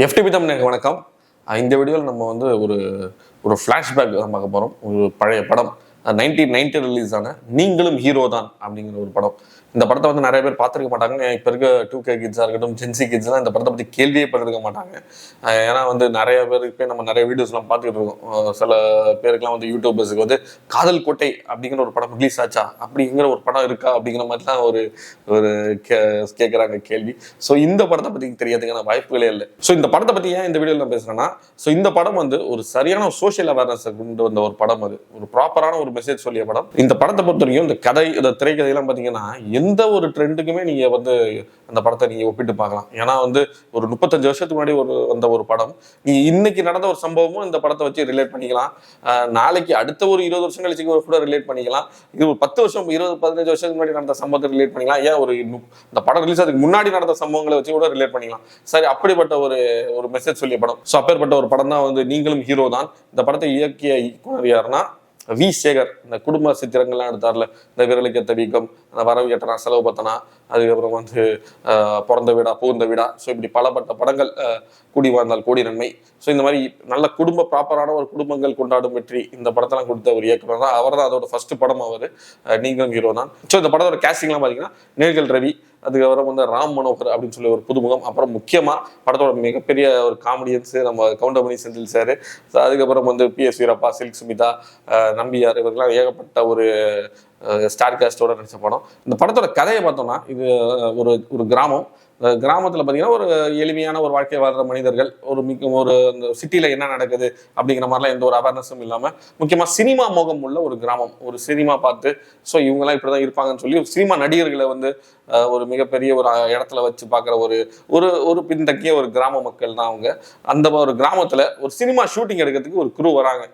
FTP Tamil வணக்கம். இந்த வீடியோவில் நம்ம வந்து ஒரு ஒரு ஃப்ளாஷ்பேக் தான் பார்க்க போகிறோம் ஒரு பழைய படம். நைன்டீன் நைன்டி ரிலீஸ் ஆன நீங்களும் ஹீரோ தான் அப்படிங்கிற ஒரு படம். இந்த படத்தை வந்து நிறைய பேர் பார்த்துருக்க மாட்டாங்க. இப்போ இருக்க டூ கே கிட்ஸாக இருக்கட்டும் ஜென்சி கிட்ஸ்லாம் இந்த படத்தை பற்றி கேள்வியே பண்ணிருக்க மாட்டாங்க. ஏன்னா வந்து நிறைய பேருக்கு நம்ம நிறைய வீடியோஸ்லாம் பார்த்துக்கிட்டு இருக்கோம். சில பேருக்குலாம் வந்து யூடியூபர்ஸுக்கு வந்து காதல் கோட்டை அப்படிங்கிற ஒரு படம் ரிலீஸ் ஆச்சா? அப்படிங்கிற ஒரு படம் இருக்கா? அப்படிங்கிற மாதிரிலாம் ஒரு ஒரு கே கேட்குறாங்க கேள்வி. ஸோ இந்த படத்தை பற்றி தெரியாதுக்கான வாய்ப்புகளே இல்லை. ஸோ இந்த படத்தை பற்றி ஏன் இந்த வீடியோவில் நான் பேசுகிறேன்னா ஸோ இந்த படம் வந்து ஒரு சரியான சோஷியல் அவேர்னஸ் கொண்டு வந்த ஒரு படம் அது. ஒரு ப்ராப்பரான ஒரு மெசேஜ் சொல்லிய படம். இந்த படத்தை பொறுத்த வரைக்கும் இந்த கதை இந்த திரைக்கதையெல்லாம் பார்த்தீங்கன்னா எந்த ஒரு ட்ரெண்டுக்குமே நீங்கள் வந்து அந்த படத்தை நீங்கள் ஒப்பிட்டு பார்க்கலாம். ஏன்னா வந்து ஒரு முப்பத்தஞ்சு வருஷத்துக்கு முன்னாடி ஒரு வந்த ஒரு படம். நீ இன்னைக்கு நடந்த ஒரு சம்பவமும் இந்த படத்தை வச்சு ரிலேட் பண்ணிக்கலாம். நாளைக்கு அடுத்த ஒரு இருபது வருஷம் கழிச்சு ஒரு கூட ரிலேட் பண்ணிக்கலாம். இது ஒரு பத்து வருஷம் இருபது பதினஞ்சு வருஷத்துக்கு முன்னாடி நடந்த சம்பவத்தை ரிலேட் பண்ணிக்கலாம். ஏன் ஒரு இந்த படம் ரிலீஸ் அதுக்கு முன்னாடி நடந்த சம்பவங்களை வச்சு கூட ரிலேட் பண்ணிக்கலாம். சரி அப்படிப்பட்ட ஒரு ஒரு மெசேஜ் சொல்லிய படம். ஸோ அப்பேற்பட்ட ஒரு படம் தான் வந்து நீங்களும் ஹீரோ தான். இந்த படத்தை இயக்கிய இயக்குனர் யாருன்னா வி சேகர் இந்த குடும்ப சித்திரங்கள்லாம் எடுத்தார்ல இந்த விரலுக்கு வீக்கம் அந்த வரவு எட்டனா செலவு பத்தனா அதுக்கப்புறம் வந்து பிறந்த வீடா புகுந்த வீடா ஸோ இப்படி பலப்பட்ட படங்கள் கூடி வாழ்ந்தால் கூடி நன்மை. ஸோ இந்த மாதிரி நல்ல குடும்ப ப்ராப்பரான ஒரு குடும்பங்கள் கொண்டாடும் வெற்றி இந்த படத்தெல்லாம் கொடுத்த ஒரு இயக்குனர் தான். அவர் தான் அதோட ஃபர்ஸ்ட் படம் அவர் நீங்களும் ஹீரோ தான். ஸோ இந்த படத்தோட கேஸ்டிங்லாம் பார்த்தீங்கன்னா நேர்கள் ரவி அதுக்கப்புறம் வந்து ராம் மனோகர் அப்படின்னு சொல்லி ஒரு புதுமுகம். அப்புறம் முக்கியமாக படத்தோட மிகப்பெரிய ஒரு காமெடியன்ஸு நம்ம கவுண்டமணி செந்தில் சார் அதுக்கப்புறம் வந்து P S Veerappa silk Smitha Nambiar இவர்கள்லாம் ஏகப்பட்ட ஒரு ஸ்டார் காஸ்டோட நடித்த படம். இந்த படத்தோட கதையை பார்த்தோம்னா இது ஒரு ஒரு கிராமம். கிராமத்தில் பார்த்தீங்கன்னா ஒரு எளிமையான ஒரு வாழ்க்கை வாழ்ற மனிதர்கள் ஒரு மிக ஒரு இந்த சிட்டியில் என்ன நடக்குது அப்படிங்கிற மாதிரிலாம் எந்த ஒரு அவேர்னஸும் இல்லாமல் முக்கியமாக சினிமா மோகம் உள்ள ஒரு கிராமம் ஒரு சினிமா பார்த்து ஸோ இவங்கெல்லாம் இப்படி தான் இருப்பாங்கன்னு சொல்லி சினிமா நடிகர்களை வந்து ஒரு மிகப்பெரிய ஒரு இடத்துல வச்சு பார்க்குற ஒரு ஒரு ஒரு பின்தங்கிய ஒரு கிராம மக்கள் தான் அவங்க. அந்த ஒரு கிராமத்தில் ஒரு சினிமா ஷூட்டிங் எடுக்கிறதுக்கு ஒரு குரு வராங்க.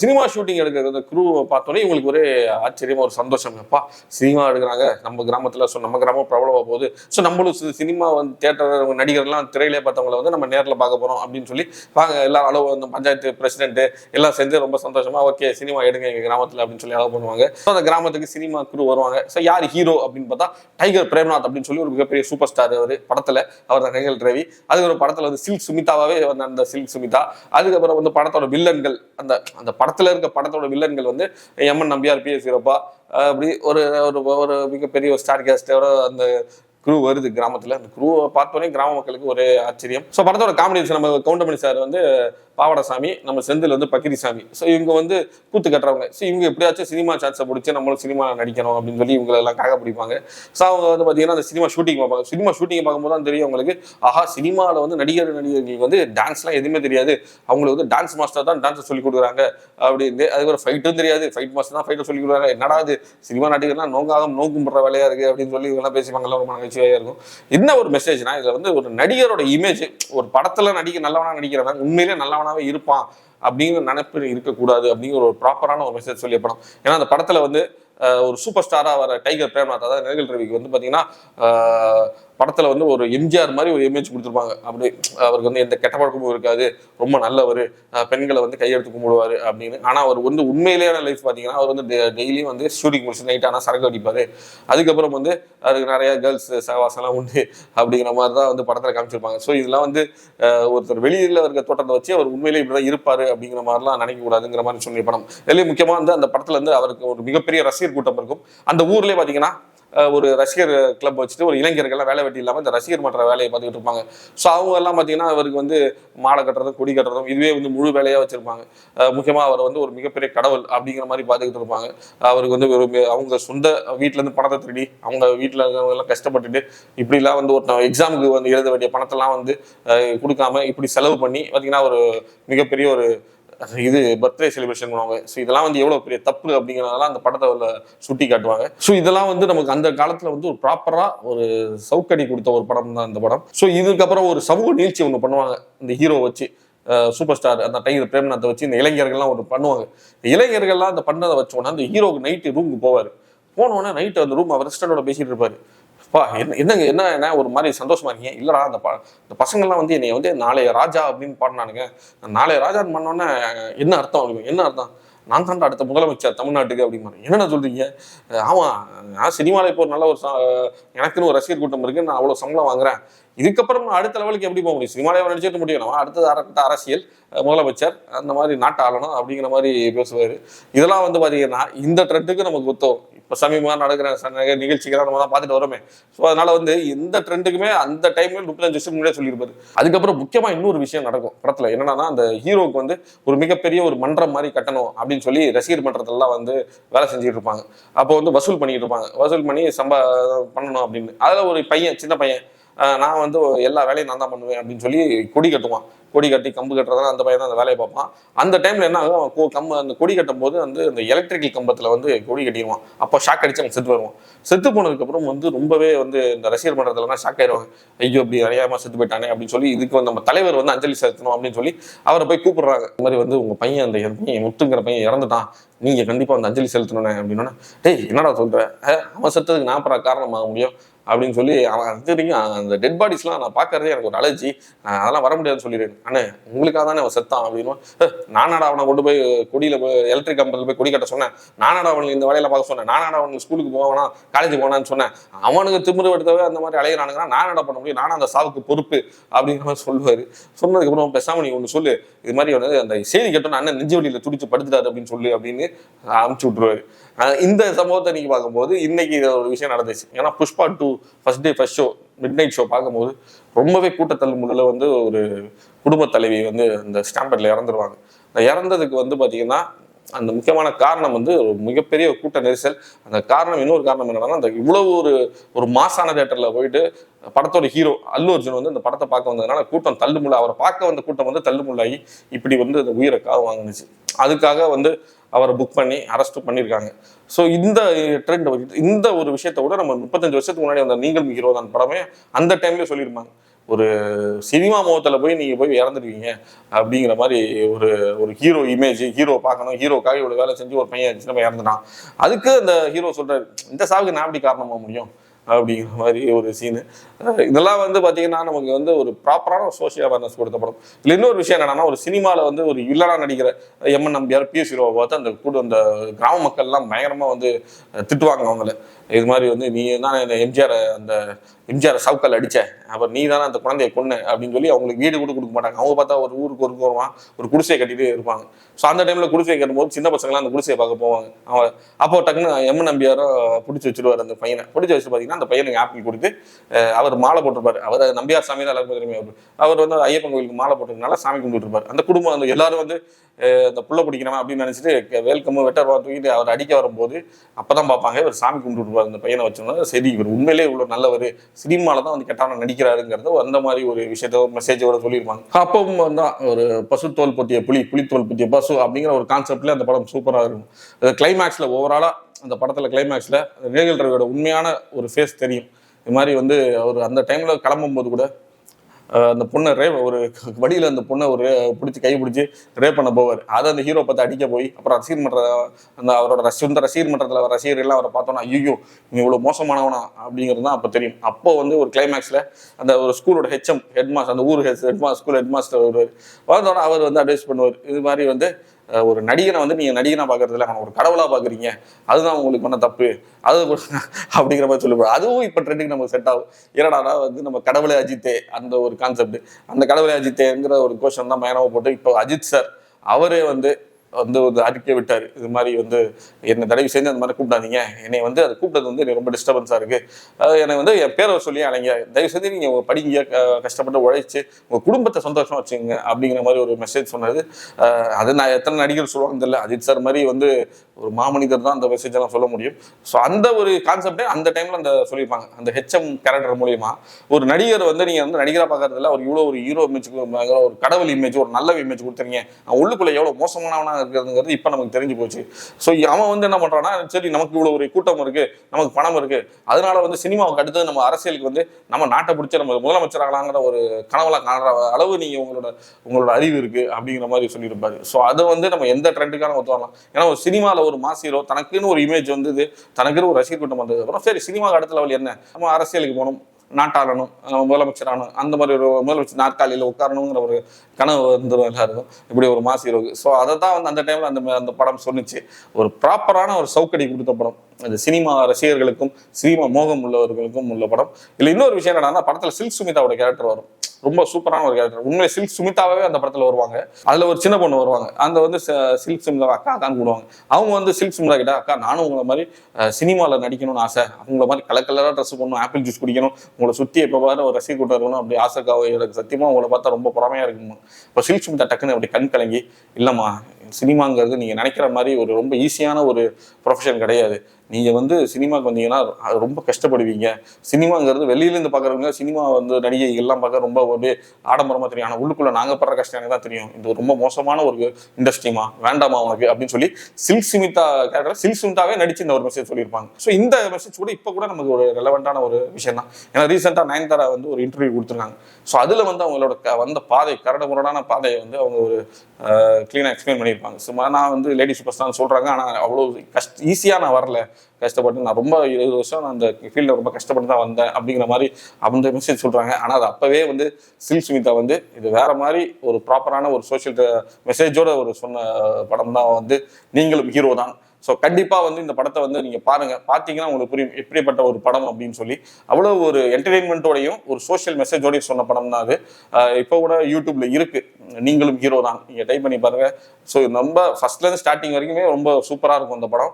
சினிமா ஷூட்டிங் எடுக்கிற அந்த குரூவை பார்த்தோன்னே இவங்களுக்கு ஒரே ஆச்சரியமா ஒரு சந்தோஷம். எப்பா சினிமா எடுக்கிறாங்க. நம்ம கிராமத்தில் ஸோ நம்ம கிராமம் பிரபலமாக போகுது. ஸோ நம்மளும் சினிமா வந்து தேட்டர் நடிகர்லாம் திரையிலே பார்த்தவங்கள வந்து நம்ம நேரில் பார்க்க போகிறோம் அப்படின்னு சொல்லி வாங்க எல்லாரும் அளவு அந்த பஞ்சாயத்து பிரசிடென்ட்டு எல்லாம் சேர்ந்து ரொம்ப சந்தோஷமாக ஓகே சினிமா எடுங்க எங்கள் கிராமத்தில் அப்படின்னு சொல்லி அளவு பண்ணுவாங்க. ஸோ அந்த கிராமத்துக்கு சினிமா குரு வருவாங்க. ஸோ யார் ஹீரோ அப்படின்னு பார்த்தா டைகர் பிரேம்நாத் அப்படின்னு சொல்லி ஒரு மிகப்பெரிய சூப்பர் ஸ்டார் அவர். படத்தில் அவர் தான் கைகள் ரவி. அதுக்கப்புறம் படத்தில் வந்து சில்க் சுமிதாவே வந்த அந்த சில்க் சுமிதா. அதுக்கப்புறம் வந்து படத்தோட வில்லன்கள் அந்த அந்த படத்துல இருக்க படத்தோட வில்லன்கள் வந்து M N Nambiar P S Veerappa அப்படி ஒரு ஒரு ஒரு மிகப்பெரிய ஒரு ஸ்டார் கேஸ்டோட அந்த குரூ வருது கிராமத்துல. அந்த குரூவை பார்த்தோன்னே கிராம மக்களுக்கு ஒரு ஆச்சரியம். ஸோ படத்தோட காமெடி நம்ம கவுண்டமணி சார் வந்து பாவடசாமி நம்ம செந்தில் வந்து பக்கிரிசாமி. ஸோ இவங்க வந்து கூத்து கட்டுறவங்க. ஸோ இவங்க எப்படியாச்சும் சினிமா சான்ஸை பிடிச்சி நம்மளும் சினிமா நடிக்கணும் அப்படின்னு சொல்லி இவங்களெல்லாம் காக பிடிப்பாங்க. ஸோ அவங்க வந்து பார்த்தீங்கன்னா அந்த சினிமா ஷூட்டிங் பார்ப்பாங்க. சினிமா ஷூட்டிங் பார்க்கும்போது தான் தெரியும் அவங்களுக்கு ஆஹா சினிமாவில் வந்து நடிகர் நடிகர்களுக்கு வந்து டான்ஸ்லாம் எதுவுமே தெரியாது. அவங்களுக்கு வந்து டான்ஸ் மாஸ்டர் தான் டான்ஸை சொல்லி கொடுக்குறாங்க அப்படின்னு. அதுக்கப்புறம் ஃபைட்டும் தெரியாது. ஃபைட் மாஸ்டர் தான் ஃபைட்டை சொல்லி கொடுக்குறாங்க. என்னடா இது? சினிமா நடிகர்லாம் நோங்காக நோக்கும் படுற வேலையாக இருக்குது அப்படின்னு சொல்லி இவங்கெல்லாம் பேசிப்பாங்கலாம் ரொம்ப நகைச்சுவையாக இருக்கும். என்ன ஒரு மெசேஜ்னா இதில் வந்து ஒரு நடிகரோட இமேஜ் ஒரு படத்தில் நடிக்க நல்லவனாக நடிக்கிறவன் உண்மையிலேயே நல்லவனாவே இருப்பான் அப்படிங்கிற நினைப்பு இருக்கக்கூடாது அப்படிங்கிற ஒரு ப்ராப்பரான ஒரு மெசேஜ் சொல்லிய படம் ஏன்னா அந்த படத்துல வந்து ஒரு சூப்பர் ஸ்டாரா வர டைகர் பிரேம்நாத் அதாவது நேர்கள் ரவிக்கு வந்து பாத்தீங்கன்னா படத்தில் வந்து ஒரு எம்ஜிஆர் மாதிரி ஒரு இமேஜ் கொடுத்துருப்பாங்க. அப்படி அவருக்கு வந்து எந்த கெட்ட பழக்கமும் இருக்காது. ரொம்ப நல்லவர். பெண்களை வந்து கையெடுத்து கும்பிடுவாரு அப்படின்னு. ஆனால் அவர் வந்து உண்மையிலேயான லைஃப் பார்த்தீங்கன்னா அவர் வந்து டெய்லியும் வந்து ஷூட்டிங் முடிச்சு நைட் ஆனால் சரக்கு அடிப்பார். அதுக்கப்புறம் வந்து அதுக்கு நிறைய கேர்ள்ஸ் சகவாசம்லாம் உண்டு அப்படிங்கிற மாதிரி தான் வந்து படத்தில் காமிச்சிருப்பாங்க. ஸோ இதெல்லாம் வந்து ஒருத்தர் வெளியில இருக்க தோட்டத்தை வச்சு அவர் உண்மையிலே இப்படி தான் இருப்பார் அப்படிங்கிற மாதிரிலாம் நினைக்க கூடாதுங்கிற மாதிரி சொல்லி படம். இதுலேயும் முக்கியமாக வந்து அந்த படத்துல வந்து அவருக்கு ஒரு மிகப்பெரிய ரசிகர் கூட்டம் இருக்கும். அந்த ஊர்லேயே பாத்தீங்கன்னா ஒரு ரசிகர் கிளப் வச்சுட்டு ஒரு இளைஞர்கள்லாம் வேலை வெட்டி இல்லாமல் இந்த ரசிகர் மன்ற வேலையை பார்த்துக்கிட்டு இருப்பாங்க. ஸோ அவங்க எல்லாம் பார்த்தீங்கன்னா அவருக்கு வந்து மாலை கட்டுறதும் கொடி கட்டுறதும் இதுவே வந்து முழு வேலையாக வச்சுருப்பாங்க. முக்கியமாக அவர் வந்து ஒரு மிகப்பெரிய கடவுள் அப்படிங்கிற மாதிரி பார்த்துக்கிட்டு இருப்பாங்க. அவருக்கு வந்து ஒரு அவங்க சொந்த வீட்டிலேருந்து பணத்தை திருடி அவங்க வீட்டில் எல்லாம் கஷ்டப்பட்டுட்டு இப்படிலாம் வந்து ஒரு எக்ஸாமுக்கு வந்து எழுத வேண்டிய பணத்தெல்லாம் வந்து கொடுக்காம இப்படி செலவு பண்ணி பார்த்தீங்கன்னா ஒரு மிகப்பெரிய ஒரு இது பர்த்டே செலிப்ரேஷன் பண்ணுவாங்க. ஸோ இதெல்லாம் வந்து எவ்வளோ பெரிய தப்பு அப்படிங்கிறதெல்லாம் அந்த படத்தை உள்ள சுட்டி காட்டுவாங்க. ஸோ இதெல்லாம் வந்து நமக்கு அந்த காலத்தில் வந்து ஒரு ப்ராப்பராக ஒரு சவுக்கடி கொடுத்த ஒரு படம் தான் இந்த படம். ஸோ இதுக்கப்புறம் ஒரு சமூக நீழ்ச்சி ஒன்று பண்ணுவாங்க. இந்த ஹீரோ வச்சு சூப்பர் ஸ்டார் அந்த டைகர் பிரேம்நாத்தை வச்சு இந்த இளைஞர்கள்லாம் ஒன்று பண்ணுவாங்க. இந்த இளைஞர்கள்லாம் அந்த பண்ணதை வச்சோன்னா அந்த ஹீரோக்கு நைட்டு ரூமுக்கு போவார். போனோடனே நைட்டு அந்த ரூம் அவர் ரெஸ்டாரண்டோட பேசிட்டு இருப்பாரு. வா என்ன என்னங்க என்ன என்ன ஒரு மாதிரி சந்தோஷமா இருக்கீங்க? இல்லடா அந்த ப இந்த பசங்கள்லாம் வந்து என்னை வந்து நாளைய ராஜா அப்படின்னு பாடினானுங்க. நாளைய ராஜான்னு பண்ணோன்னே என்ன அர்த்தம் அவங்களுக்கு? என்ன அர்த்தம்? நான் தாண்டா அடுத்த முதலமைச்சர் தமிழ்நாட்டுக்கு அப்படின்னு என்னடா சொல்றீங்க? அஹ் ஆமா நான் சினிமாவில் இப்போ ஒரு நல்ல ஒரு ச- எனக்குன்னு ஒரு ரசிகர் கூட்டம் இருக்கு நான் அவ்வளோ சம்பளம் வாங்குறேன். இதுக்கப்புறம் நான் அடுத்த லெவலுக்கு எப்படி போக முடியும்? சினிமாவில் நடிச்சிட்டு முடியும். அடுத்தது அரசியல் முதலமைச்சர் அந்த மாதிரி நாட்டை ஆளணும் அப்படிங்கிற மாதிரி பேசுவார். இதெல்லாம் வந்து பார்த்தீங்கன்னா இந்த ட்ரெண்டுக்கு நமக்கு ஒத்தோம் இப்போ சமீபமாக நடக்கிற ச- நிறைய நம்ம தான் பார்த்துட்டு வரோமே ஸோ அதனால வந்து இந்த ட்ரெண்டுக்குமே அந்த டைமில் முப்பத்தஞ்சு வருஷம் முன்னாடியே சொல்லியிருப்பாரு. அதுக்கப்புறம் முக்கியமாக இன்னொரு விஷயம் நடக்கும் படத்தில். என்னன்னா அந்த ஹீரோவுக்கு வந்து ஒரு மிகப்பெரிய ஒரு மன்றம் மாதிரி கட்டணும் அப்படின்னு சொல்லி ரசிகர் மன்றத்தெல்லாம் வந்து வேலை செஞ்சுட்டு இருப்பாங்க. அப்போ வந்து வசூல் பண்ணிட்டு இருப்பாங்க. வசூல் பண்ணி சம்பா பண்ணணும் அப்படின்னு. அதில் ஒரு பையன் சின்ன பையன் நான் வந்து எல்லா வேலையும் நான் தான் பண்ணுவேன் அப்படின்னு சொல்லி கொடி கட்டுவான். கொடி கட்டி கம்பு கட்டுறதுலாம் அந்த பையன் தான் அந்த வேலையை பார்ப்பான். அந்த டைம்ல என்ன ஆகும் அவன் கம்பு அந்த கொடி கட்டும் போது வந்து அந்த எலக்ட்ரிக்கல் கம்பத்தில் வந்து கொடி கட்டிடுவான். அப்போ ஷாக் அடிச்சு அவன் செத்து வருவான். செத்து போனதுக்கப்புறம் வந்து ரொம்பவே வந்து இந்த ரசிகர் மன்றத்துலலாம் ஷாக் ஆயிடுவாங்க. ஐயோ இப்படி நிறையா செத்து போயிட்டானே அப்படின்னு சொல்லி இதுக்கு வந்து நம்ம தலைவர் வந்து அஞ்சலி செலுத்தணும் அப்படின்னு சொல்லி அவரை போய் கூப்பிடுறாங்க. இந்த மாதிரி வந்து உங்க பையன் அந்த பையன் முத்துங்கிற பையன் இறந்துட்டான். நீங்கள் கண்டிப்பாக அந்த அஞ்சலி செலுத்தணுண்ணே அப்படின்னா டேய் என்னடா சொல்கிறேன் அவன் செத்ததுக்கு நான் அப்புறம் காரணமாக முடியும்? அப்படின்னு சொல்லி அவன் தெரியும் அந்த டெட் பாடிஸ்லாம் நான் பார்க்கறதே எனக்கு ஒரு அலர்ஜி அதெல்லாம் வர முடியாதுன்னு சொல்லிடுறேன். அண்ணே உங்களுக்காக தானே அவன் செத்தான்? அப்படின்னு "அஹ், நானாடா அவனை கொண்டு போய் கொடியில் போய் எலக்ட்ரிக் கம்பெனியில் போய் கொடி கட்ட சொன்னேன்? நானாடா அவனுக்கு இந்த வேலையில பார்க்க சொன்னேன்? நானாடா அவனுக்கு ஸ்கூலுக்கு போவானா காலேஜுக்கு போனான்னு சொன்னேன்? அவனுக்கு திமிரு எடுத்தவே அந்த மாதிரி அலையிறானுங்கன்னா நான் பண்ண முடியும்? நானும் அந்த சாவுக்கு பொறுப்பு அப்படிங்கிற மாதிரி சொல்லுவார். சொன்னதுக்கப்புறம் பேசாம நீ ஒன்று சொல்லு. இது மாதிரி வந்து அந்த செய்தி கேட்டோன்னு அண்ணன் நெஞ்சு வழியில் துடிச்சு படுத்துட்டாரு அப்படின்னு சொல்லு அப்படின்னு அமுச்சு விட்டுருவாரு. இந்த சம்பவத்தை நீங்கள் பார்க்கும்போது இன்னைக்கு இது ஒரு விஷயம் நடந்துச்சு. ஏன்னா Pushpa two first day first show midnight show பார்க்கும்போது ரொம்பவே கூட்டத்தள்ளு முள்ள வந்து ஒரு குடும்ப தலைவி வந்து அந்த ஸ்டாம்பர்டில் இறந்துருவாங்க. அந்த இறந்ததுக்கு வந்து பார்த்தீங்கன்னா அந்த முக்கியமான காரணம் வந்து ஒரு மிகப்பெரிய கூட்ட நெரிசல். அந்த காரணம் இன்னொரு காரணம் என்னன்னா அந்த இவ்வளவு ஒரு ஒரு மாசான தேட்டரில் போயிட்டு படத்தோட ஹீரோ அல்லு அர்ஜுன் வந்து இந்த படத்தை பார்க்க வந்ததுனால கூட்டம் தள்ளுமுள்ள அவரை பார்க்க வந்த கூட்டம் வந்து தள்ளுமுள்ளாகி இப்படி வந்து அந்த உயிரை காவு வாங்கினுச்சு. அதுக்காக வந்து அவரை புக் பண்ணி அரெஸ்ட் பண்ணியிருக்காங்க ஸோ இந்த ட்ரெண்ட் இந்த ஒரு விஷயத்தை விட நம்ம முப்பத்தஞ்சு வருஷத்துக்கு முன்னாடி வந்த நீங்கள் ஹீரோ தான் படமே அந்த டைம்லேயே சொல்லியிருப்பாங்க. ஒரு சினிமா முகத்தில் போய் நீங்கள் போய் இறந்துருவீங்க அப்படிங்கிற மாதிரி ஒரு ஒரு ஹீரோ இமேஜ் ஹீரோ பார்க்கணும் ஹீரோக்காக இவ்வளோ வேலை செஞ்சு ஒரு பையன் சின்ன பையன் இறந்துட்டான். அதுக்கு அந்த ஹீரோ சொல்கிறார் இந்த சாவுக்கு நான் எப்படி காரணமாக முடியும்? அப்படிங்கிற மாதிரி ஒரு சீனு இதெல்லாம் வந்து பார்த்தீங்கன்னா நமக்கு வந்து ஒரு ப்ராப்பரான சோஷியல் அவேர்னஸ் கொடுத்தப்படும் இதில் இல்லை இன்னொரு விஷயம் என்னன்னா ஒரு சினிமாவில் வந்து ஒரு இல்லனா நடிக்கிற எம்என் நம்பியார் பி எஸ் ஹீரோவை பார்த்து அந்த கூட அந்த கிராம மக்கள்லாம் பயங்கரமாக வந்து திட்டுவாங்க அவங்கள. இது மாதிரி வந்து நீ தான் இந்த எம்ஜிஆர் அந்த எம்ஜிஆர் சவுக்கல் அடித்த அப்புறம் நீ தானே அந்த குழந்தைய கொண்டு அப்படின்னு சொல்லி அவங்களுக்கு வீடு கூட கொடுக்க மாட்டாங்க. அவங்க பார்த்தா ஒரு ஊருக்கு ஒரு வருவான் ஒரு குடிசையை கட்டிட்டு இருப்பாங்க. ஸோ அந்த டைமில் குடிசையை கட்டும்போது சின்ன பசங்களாம் அந்த குடிசையை பார்க்க போவாங்க. அவன் அப்போ டக்குன்னு எம். நம்பியாரோ பிடிச்சி வச்சிருவார் அந்த பையனை. பிடிச்சி வச்சு பார்த்தீங்கன்னா அந்த பையனுக்கு ஆப்பிள் கொடுத்து அவர் மாலை போட்டிருப்பார். அவர் நம்பியார் சாமி தான் எல்லாருக்கும் தெரியுமே அவர். அவர் வந்து ஐயப்பன் கோயிலுக்கு மாலை போட்டிருக்கனால சாமி கும்பிட்டுருப்பார் அந்த குடும்பம் அந்த எல்லாரும் வந்து இந்த அந்த புள்ள பிடிக்கிறவன் அப்படின்னு நினச்சிட்டு வேல்கம்மு வெட்டர் தூக்கிட்டு அவர் அடிக்க வரும்போது அப்போ தான் பார்ப்பாங்க. இவர் சாமி கும்பிட்டு அந்த பையனை வச்சோம்னா சரி இவர் உண்மையிலே இவ்வளோ நல்லவர். சினிமால தான் வந்து கெட்டான நடிக்கிறாருங்கிறத அந்த மாதிரி ஒரு விஷயத்த மெசேஜ் வர சொல்லியிருப்பாங்க. அப்பவும் தான் ஒரு பசு தோல் பற்றிய புலி புலித்தோல் பற்றிய பசு அப்படிங்கிற ஒரு கான்செப்ட்ல அந்த படம் சூப்பராக இருக்கும். கிளைமேக்ஸில் ஓவராலாக அந்த படத்தில் கிளைமேக்ஸில் ரேகல் ரவியோட உண்மையான ஒரு ஃபேஸ் தெரியும். இது மாதிரி வந்து அவர் அந்த டைமில் கிளம்பும் போது கூட அந்த பொண்ணை ரே ஒரு வடியில் அந்த பொண்ணை ஒரு பிடிச்சி கை பிடிச்சி ரேப் பண்ண போவார். அதை அந்த ஹீரோ பார்த்து அடிக்க போய் அப்புறம் ரசிகர் மன்ற அந்த அவரோட ரசி இந்த ரசிகர் மன்றத்தில் ரசிகர் எல்லாம் அவரை பார்த்தோன்னா ஐயோ இவன் இவ்வளோ மோசமானவனா? அப்படிங்கிறது தான் அப்போ தெரியும். அப்போ வந்து ஒரு கிளைமேக்ஸில் அந்த ஒரு ஸ்கூலோட ஹெச்எம் ஹெட் மாஸ்டர் அந்த ஊர் head head master school head master வருவார் வந்தோட அவர் வந்து அட்வைஸ் பண்ணுவார். இது மாதிரி வந்து ஒரு நடிகனை வந்து நீங்கள் நடிகனாக பார்க்கறதுல அவனை ஒரு கடவுளாக பார்க்குறீங்க அதுதான் உங்களுக்கு பண்ண தப்பு. அது அப்படிங்கிற மாதிரி சொல்லுவார் அதுவும் இப்போ ட்ரெண்டுக்கு நமக்கு செட் ஆகும். இரடாடா வந்து நம்ம கடவுளை அஜித்தே அந்த ஒரு கான்செப்ட் அந்த கடவுளை அஜித்தேங்கிற ஒரு கோஷன் தான் பயணமாக போட்டு இப்போ அஜித் சார் அவரே வந்து வந்து ஒரு அறிக்கை விட்டார். இது மாதிரி வந்து என்னை தடவி செஞ்சு அந்த மாதிரி கூப்பிடாதீங்க. என்னை வந்து அது கூப்பிட்டது வந்து எனக்கு ரொம்ப டிஸ்டர்பன்ஸாக இருக்குது அஹ் என்னை வந்து என் பேரை சொல்லி அலைங்க. தயவு செஞ்சு நீங்கள் படிங்க கஷ்டப்பட்டு உழைச்சி உங்கள் குடும்பத்தை சந்தோஷமாக வச்சுங்க அப்படிங்கிற மாதிரி ஒரு மெசேஜ் சொன்னது. அது நான் எத்தனை நடிகர் சொல்லுவாங்க தெரியல. அஜித் சார் மாதிரி வந்து ஒரு மாமனிதர் தான் அந்த மெசேஜ் எல்லாம் சொல்ல முடியும். ஸோ அந்த ஒரு கான்செப்டே அந்த டைம்ல அந்த சொல்லியிருப்பாங்க. அந்த ஹெச்எம் கேரக்டர் மூலியமா ஒரு நடிகர் வந்து நீங்க வந்து நடிகரா பார்க்கறதுல ஒரு இவ்வளோ ஒரு ஹீரோ இமேஜ் ஒரு கடவுள் இமேஜ் ஒரு நல்ல இமேஜ் கொடுத்துறீங்க அவன் உள்ளுக்குள்ள எவ்வளோ மோசமானவனா இருக்கிறதுங்கிறது இப்போ நமக்கு தெரிஞ்சு போச்சு. ஸோ அவன் வந்து என்ன பண்றான்னா சரி நமக்கு இவ்வளோ ஒரு கூட்டம் இருக்கு நமக்கு பணம் இருக்கு. அதனால வந்து சினிமாவுக்கு அடுத்தது நம்ம அரசியலுக்கு வந்து நம்ம நாட்டை பிடிச்ச நம்ம முதலமைச்சராகலாங்கிற ஒரு கனவுலாம் காணுற அளவு நீங்க உங்களோட உங்களோட அறிவு இருக்கு அப்படிங்கிற மாதிரி சொல்லியிருப்பாரு. ஸோ அதை வந்து நம்ம எந்த ட்ரெண்டுக்கான ஒத்து வரலாம் ஏன்னா ஒரு சினிமாவில் ஒரு மாஸ் ஹீரோ தனக்குன்னு ஒரு இமேஜ் வந்தது தனக்குன்னு ஒரு ரசிகர் கூட்டம் வந்தது. அப்புறம் சரி சினிமாவுக்கு அடுத்த லெவல் என்ன? நம்ம அரசியலுக்கு போகணும் நாட்டாளனும் முதலமைச்சர் ஆகணும் அந்த மாதிரி ஒரு முதலமைச்சர் நாற்காலியில் உட்காரணுங்கிற ஒரு கனவு வந்துடும் எல்லாருக்கும். இப்படி ஒரு மாஸ் ஹீரோக்கு ஸோ அதை தான் வந்து அந்த டைமில் அந்த அந்த படம் சொன்னுச்சு ஒரு ப்ராப்பரான ஒரு சவுக்கடி கொடுத்த படம். அது சினிமா ரசிகர்களுக்கும் சினிமா மோகம் உள்ளவர்களுக்கும் உள்ள படம். இல்லை இன்னொரு விஷயம் என்னன்னா படத்தில் சில்க் சுமிதாவோட கேரக்டர் வரும். ரொம்ப சூப்பரான ஒரு கேரக்டர் உண்மையை சில்க் சுமிதாவே அந்த படத்துல வருவாங்க. அதுல ஒரு சின்ன பொண்ணு வருவாங்க. அந்த வந்து சில்க் சுமிதா அக்கா தான் கூடுவாங்க. அவங்க வந்து சில்க் சுமிதா கிட்ட அக்கா நானும் உங்களை மாதிரி சினிமாவில் சினிமால நடிக்கணும்னு ஆசை. அவங்கள மாதிரி கலர் கலரா ட்ரெஸ் பண்ணணும் ஆப்பிள் ஜூஸ் குடிக்கணும். உங்களை சுத்தி எப்போ பாரு ஒரு ரசிகர் கூட்டம் இருக்கணும். அப்படி ஆசைக்காக எனக்கு சத்தியமா உங்களை பார்த்தா ரொம்ப பொறாமையா இருக்குமா இப்போ சில்க் சுமிதா டக்குன்னு அப்படி கண் கலங்கி இல்லம்மா சினிமாங்கிறது நீங்க நினைக்கிற மாதிரி ஒரு ரொம்ப ஈஸியான ஒரு ப்ரொஃபஷன் கிடையாது. நீங்கள் வந்து சினிமாவுக்கு வந்தீங்கன்னா ரொம்ப கஷ்டப்படுவீங்க. சினிமாங்கிறது வெளியிலேருந்து பார்க்குறவங்க சினிமா வந்து நடிகைகள்லாம் பார்க்க ரொம்ப அப்படியே ஆடம்பரமாக தெரியும். ஆனால் உள்ளுக்குள்ள நாங்கள் படுற கஷ்டம் எனக்கு தான் தெரியும். இது ரொம்ப மோசமான ஒரு இண்டஸ்ட்ரிமா வேண்டாமா உனக்கு? அப்படின்னு சொல்லி சில்க் சுமிதா கேரக்டர் சில்க் சிமிதாவே நடிச்சு இந்த ஒரு மெசேஜ் சொல்லியிருப்பாங்க. ஸோ இந்த மெசேஜ் கூட இப்போ கூட நமக்கு ஒரு ரெலவெண்டான ஒரு விஷயம் தான். ஏன்னா ரீசெண்டாக நயன்தாரா வந்து ஒரு இன்டர்வியூ கொடுத்துருக்காங்க. ஸோ அதில் வந்து அவங்களோட க- வந்த பாதை கரடு முரடான பாதையை வந்து அவங்க ஒரு க்ளீனாக எக்ஸ்பிளைன் பண்ணியிருப்பாங்க. சும்மா நான் வந்து லேடி சூப்பர் ஸ்டார் சொல்கிறாங்க ஆனால் அவ்வளோ கஷ்ட ஈஸியாக நான் வரல. கஷ்டப்பட்டு நான் ரொம்ப இருபது வருஷம் நான் அந்த ஃபீல்டில் ரொம்ப கஷ்டப்பட்டு தான் வந்தேன் அப்படிங்கிற மாதிரி அந்த மெசேஜ் சொல்கிறாங்க ஆனால் அது அப்போவே வந்து சில் சுமிதா வந்து இது வேற மாதிரி ஒரு ப்ராப்பரான ஒரு சோஷியல் மெசேஜோட ஒரு சொன்ன படம் தான் வந்து நீங்களும் ஹீரோ தான். ஸோ கண்டிப்பாக வந்து இந்த படத்தை வந்து நீங்கள் பாருங்கள் பார்த்தீங்கன்னா உங்களுக்கு புரியும். எப்படிப்பட்ட ஒரு படம் அப்படின்னு சொல்லி. அவ்வளோ ஒரு என்டர்டெயின்மெண்ட்டோடையும் ஒரு சோஷியல் மெசேஜோடையும் சொன்ன படம் தான் அது. இப்போ கூட யூடியூப்ல இருக்கு. நீங்களும் ஹீரோ தான். நீங்கள் டைப் பண்ணி பாருங்க. ஸோ ரொம்ப ஃபர்ஸ்ட்லேருந்து ஸ்டார்டிங் வரைக்குமே ரொம்ப சூப்பராக இருக்கும் அந்த படம்.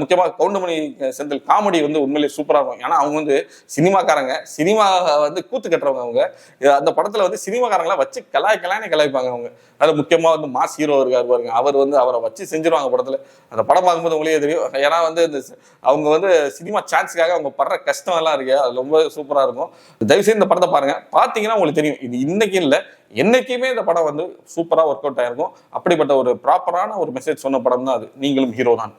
முக்கியமாக கவுண்டமணி செந்தில் காமெடி வந்து உண்மையிலேயே சூப்பராக இருக்கும். ஏன்னா அவங்க வந்து சினிமாக்காரங்க. சினிமா வந்து கூத்து கட்டுறவங்க அவங்க. அந்த படத்தில் வந்து சினிமாக்காரங்களாம் வச்சு கலாய் கலாய்னு கலாய்ப்பாங்க அவங்க. அது முக்கியமாக வந்து மாஸ் ஹீரோ இருக்காரு பாருங்க. அவர் வந்து அவரை வச்சு செஞ்சிருவாங்க படத்தில். அந்த படம் பார்க்கும்போது உங்களுக்கே தெரியும். ஏன்னா வந்து இந்த அவங்க வந்து சினிமா சான்ஸுக்காக அவங்க படுற கஷ்டம் எல்லாம் இருக்கு. அது ரொம்ப சூப்பராக இருக்கும். தயவுசெய்து இந்த படத்தை பாருங்க. பார்த்தீங்கன்னா உங்களுக்கு தெரியும். இது இன்னைக்கு இல்லை. என்னைக்குமே இந்த படம் வந்து சூப்பராக ஒர்க் அவுட் ஆயிருக்கும். அப்படிப்பட்ட ஒரு ப்ராப்பரான ஒரு மெசேஜ் சொன்ன படம் தான் அது. நீங்களும் ஹீரோ தான்.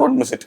Don't miss it